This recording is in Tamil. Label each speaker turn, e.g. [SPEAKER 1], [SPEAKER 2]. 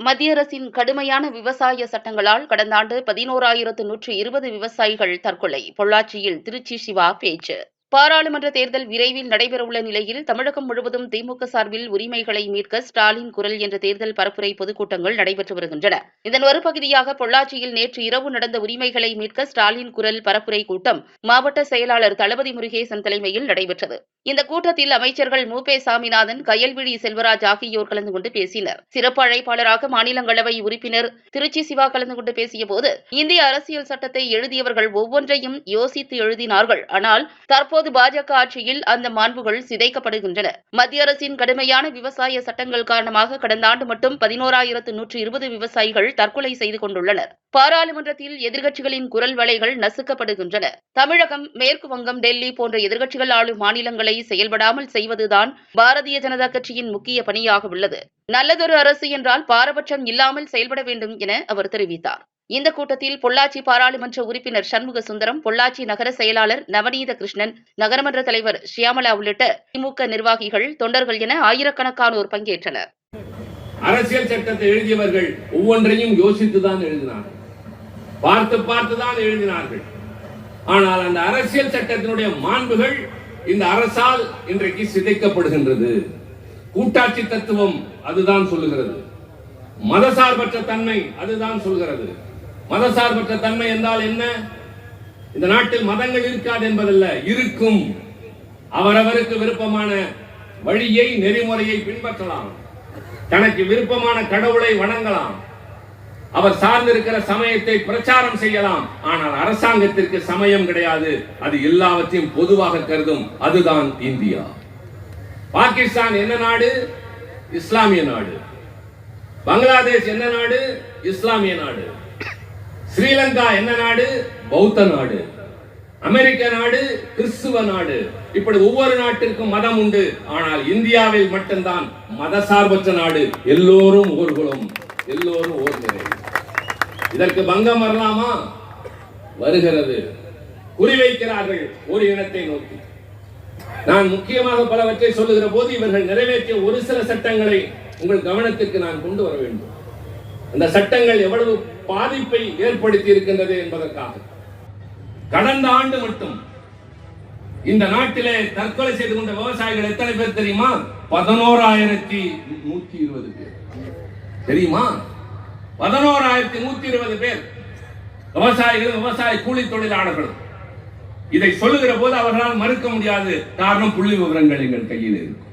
[SPEAKER 1] மத்திய அரசின் கடுமையான விவசாய சட்டங்களால் கடந்த ஆண்டு பதினோராயிரத்து நூற்று இருபது விவசாயிகள் தற்கொலை. பொள்ளாச்சியில் திருச்சி சிவா பேச்சு. பாராளுமன்ற தேர்தல் விரைவில் நடைபெறவுள்ள நிலையில் தமிழகம் முழுவதும் திமுக சார்பில் உரிமைகளை மீட்க ஸ்டாலின் குரல் என்ற தேர்தல் பரப்புரை பொதுக்கூட்டங்கள் நடைபெற்று வருகின்றன. இதன் ஒரு பகுதியாக பொள்ளாச்சியில் நேற்று இரவு நடந்த உரிமைகளை மீட்க ஸ்டாலின் குரல் பரப்புரை கூட்டம் மாவட்ட செயலாளர் தளபதி முருகேசன் தலைமையில் நடைபெற்றது. இந்த கூட்டத்தில் அமைச்சர்கள் மு. பே. சாமிநாதன் கயல்விழி செல்வராஜ் ஆகியோர் கலந்து கொண்டு பேசினர். சிறப்பு அழைப்பாளராக மாநிலங்களவை உறுப்பினர் திருச்சி சிவா கலந்து கொண்டு பேசியபோது இந்திய அரசியல் சட்டத்தை எழுதியவர்கள் ஒவ்வொன்றையும் யோசித்து எழுதினார்கள். ஆனால் தற்போது பாஜக ஆட்சியில் அந்த மாண்புகள் சிதைக்கப்படுகின்றன. மத்திய அரசின் கடுமையான விவசாய சட்டங்கள் காரணமாக கடந்த ஆண்டு மட்டும் பதினோராயிரத்து நூற்று இருபது விவசாயிகள் தற்கொலை செய்து கொண்டுள்ளனர். பாராளுமன்றத்தில் எதிர்க்கட்சிகளின் குரல் வலைகள் நசுக்கப்படுகின்றன. தமிழகம் மேற்கு வங்கம் டெல்லி போன்ற எதிர்க்கட்சிகள் ஆளும் மாநிலங்களை செயல்படாமல் செய்வதுதான் பாரதிய ஜனதா கட்சியின் முக்கிய பணியாக உள்ளது நல்லதொரு அரசு என்றால் பாரபட்சம் இல்லாமல் செயல்பட வேண்டும் என அவர் தெரிவித்தார். இந்த கூட்டத்தில் பொள்ளாச்சி பாராளுமன்ற உறுப்பினர் சண்முக சுந்தரம் பொள்ளாச்சி நகர செயலாளர் நவநீத கிருஷ்ணன் நகரமன்ற தலைவர் ஷியாமலா உள்ளிட்ட திமுக நிர்வாகிகள் தொண்டர்கள் என ஆயிரக்கணக்கானோர் பங்கேற்றனர்.
[SPEAKER 2] அரசியல் சட்டத்தை எழுதியவர்கள் ஒவ்வொன்றையும் யோசித்துதான் எழுதினார்கள். பார்த்து பார்த்துதான் எழுதினார்கள். ஆனால் அந்த அரசியல் சட்டத்தினுடைய மாண்புகள் இந்த அரசால் இன்றைக்கு சிதைக்கப்படுகின்றது. கூட்டாட்சி தத்துவம் அதுதான் சொல்லுகிறது. மதசார்பற்ற தன்மை அதுதான் சொல்கிறது. மதசார்பற்ற தன்மை என்றால் என்ன? இந்த நாட்டில் மதங்கள் இருக்காது என்பதல்ல இருக்கும். அவரவருக்கு விருப்பமான வழியை நெறிமுறையை பின்பற்றலாம். தனக்கு விருப்பமான கடவுளை வணங்கலாம். அவர் சார்ந்திருக்கிற சமயத்தை பிரச்சாரம் செய்யலாம். ஆனால் அரசாங்கத்திற்கு சமயம் கிடையாது. அது எல்லாவற்றையும் பொதுவாக கருதும் அதுதான் இந்தியா. பாகிஸ்தான் என்ன நாடு? இஸ்லாமிய நாடு. பங்களாதேஷ் என்ன நாடு? இஸ்லாமிய நாடு. ஸ்ரீலங்கா என்ன நாடு? பௌத்த நாடு. அமெரிக்க நாடு கிறிஸ்துவ நாடு. இப்படி ஒவ்வொரு நாட்டிற்கும் மதம் உண்டு. ஆனால் இந்தியாவில் மட்டும்தான் மதசார்பற்ற நாடு. எல்லோரும் ஓர்களும் எல்லோரும் ஓர் நிலை. இதற்கு பங்கம் வரலாமா? வருகிறது. குறிவைக்கிறார்கள் ஒரு இனத்தை நோக்கி. நான் முக்கியமாக பலவற்றை சொல்லுகிற போது இவர்கள் நிறைவேற்றிய ஒரு சில சட்டங்களை உங்கள் கவனத்திற்கு நான் கொண்டு வர வேண்டும். அந்த சட்டங்கள் எவ்வளவு பாதிப்பை ஏற்படுத்தி இருக்கின்றது என்பதற்காக. கடந்த ஆண்டு மட்டும் இந்த நாட்டிலே தற்கொலை செய்து கொண்ட விவசாயிகள் எத்தனை பேர் தெரியுமா? பதினோராயிரத்தி நூத்தி இருபது பேர். தெரியுமா? பதினோராயிரத்தி நூத்தி இருபது பேர் விவசாயிகள் விவசாய கூலி தொழிலாளர்களும் இதை சொல்லுகிற போது அவர்களால் மறுக்க முடியாது காரணம் புள்ளி விவரங்கள் எங்கள் கையில் இருக்கும்